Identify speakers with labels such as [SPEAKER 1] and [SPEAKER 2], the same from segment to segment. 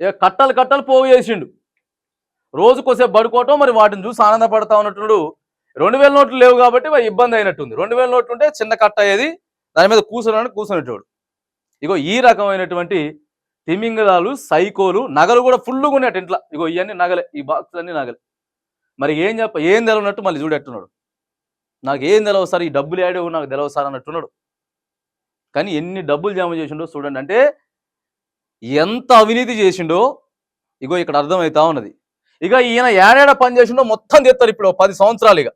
[SPEAKER 1] ఇక కట్టలు కట్టలు పోగు చేసిండు. రోజుకోసేపు పడుకోవటం మరి వాటిని చూసి ఆనందపడతా ఉన్నట్టు రెండు వేల నోట్లు లేవు కాబట్టి ఇబ్బంది అయినట్టుంది. రెండు వేల నోట్లు ఉంటే చిన్న కట్ట అయ్యేది దాని మీద కూర్చొని కూర్చునేటోడు. ఇగో ఈ రకమైనటువంటి తిమింగలాలు సైకోలు నగలు కూడా ఫుల్గా ఉన్నట్టు ఇంట్లో. ఇగో ఇవన్నీ నగలే ఈ బాక్స్ అన్ని నగలే. మరి ఏం చెప్ప ఏం తెలవనట్టు మళ్ళీ చూడట్టున్నాడు. నాకు ఏం తెలవు సార్ ఈ డబ్బులు ఏడేవు నాకు తెలవు సార్ అన్నట్టున్నాడు. కానీ ఎన్ని డబ్బులు జమ చేసిండో చూడండి. అంటే ఎంత అవినీతి చేసిండో ఇగో ఇక్కడ అర్థమవుతా ఉన్నది. ఇక ఈయన ఏడాడ పని చేసిండో మొత్తం తెస్తారు ఇప్పుడు పది సంవత్సరాలు ఇక.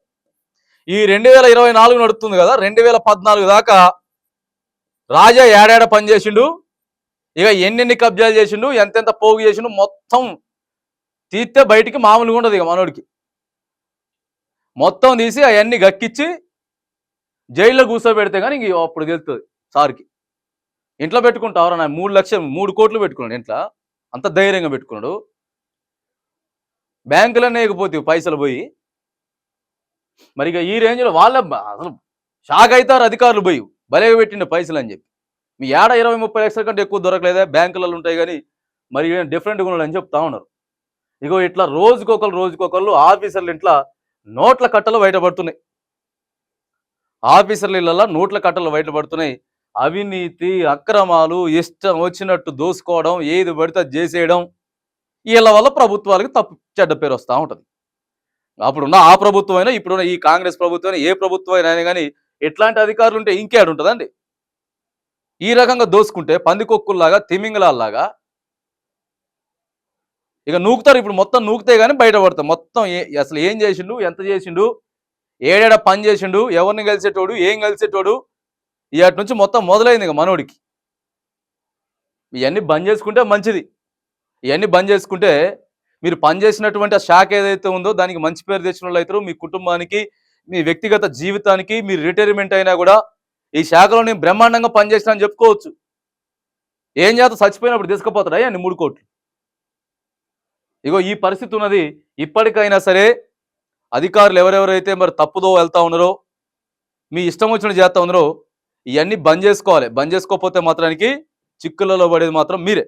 [SPEAKER 1] ఈ రెండు వేల ఇరవై నాలుగు నడుస్తుంది కదా రెండు వేల పద్నాలుగు దాకా రాజా ఏడాడ పని చేసిండు ఇక ఎన్నెన్ని కబ్జాలు చేసిండు ఎంతెంత పోగు చేసిండు మొత్తం తీస్తే బయటికి మామూలుగా ఉండదు ఇక మనోడికి. మొత్తం తీసి అవన్నీ గక్కిచ్చి జైల్లో కూర్చోబెడితే కానీ ఇంక అప్పుడు తెలుస్తుంది సార్కి. ఇంట్లో పెట్టుకుంటావరా నా మూడు లక్షలు మూడు కోట్లు పెట్టుకున్నాడు ఇంట్లో. అంత ధైర్యంగా పెట్టుకున్నాడు. బ్యాంకులో నేయకపోతే పైసలు పోయి. మరి ఇక ఈ రేంజ్లో వాళ్ళ అసలు షాక్ అవుతారు అధికారులు పోయి. భలే పెట్టిండు పైసలు అని చెప్పి. మీ ఏడ ఇరవై ముప్పై లక్షల కంటే ఎక్కువ దొరకలేదా? బ్యాంకులలో ఉంటాయి కానీ మరి డిఫరెంట్గా ఉన్నాడు అని చెప్తా ఉన్నారు. ఇగో ఇట్లా రోజుకొకరు రోజుకొకరు ఆఫీసర్లు ఇంట్లో నోట్ల కట్టలు బయటపడుతున్నాయి. ఆఫీసర్ల ఇళ్ళల్లో నోట్ల కట్టలు బయటపడుతున్నాయి. అవినీతి అక్రమాలు ఇష్టం వచ్చినట్టు దోసుకోవడం ఏది పడితే అది చేసేయడం వీళ్ళ వల్ల ప్రభుత్వాలకు తప్పు చెడ్డ పేరు వస్తూ ఉంటుంది. అప్పుడున్న ఆ ప్రభుత్వం అయినా ఇప్పుడున్న ఈ కాంగ్రెస్ ప్రభుత్వం అయినా ఏ ప్రభుత్వం అయినా కానీ ఎట్లాంటి అధికారులు ఉంటే ఇంకేడు ఉంటుందండి. ఈ రకంగా దోసుకుంటే పందికొక్కుల్లాగా తిమింగలాల్లాగా ఇక నూకుతారు. ఇప్పుడు మొత్తం నూకితే కానీ బయటపడతాం మొత్తం ఏ అసలు ఏం చేసిండు ఎంత చేసిండు ఏడేడ పని చేసిండు ఎవరిని కలిసేటోడు ఏం కలిసేటోడు ఇవాటి నుంచి మొత్తం మొదలైంది ఇక మనోడికి. ఇవన్నీ బంద్ చేసుకుంటే మంచిది. ఇవన్నీ బంద్ చేసుకుంటే మీరు పని చేసినటువంటి ఆ శాఖ ఏదైతే ఉందో దానికి మంచి పేరు తెచ్చిన వాళ్ళు అవుతారు. మీ కుటుంబానికి మీ వ్యక్తిగత జీవితానికి మీరు రిటైర్మెంట్ అయినా కూడా ఈ శాఖలో నేను బ్రహ్మాండంగా పనిచేసిన అని చెప్పుకోవచ్చు. ఏం చేత చచ్చిపోయినప్పుడు తీసుకుపోతాడా? అన్ని మూడు కోట్లు. ఇగో ఈ పరిస్థితి ఉన్నది. ఇప్పటికైనా సరే అధికారులు ఎవరెవరైతే మరి తప్పుదో వెళ్తా ఉన్నారో మీ ఇష్టం వచ్చిన చేస్తా ఉన్నారో ఇవన్నీ బంద్ చేసుకోవాలి. బంద్ చేసుకోకపోతే మాత్రానికి చిక్కులలో పడేది మాత్రం మీరే.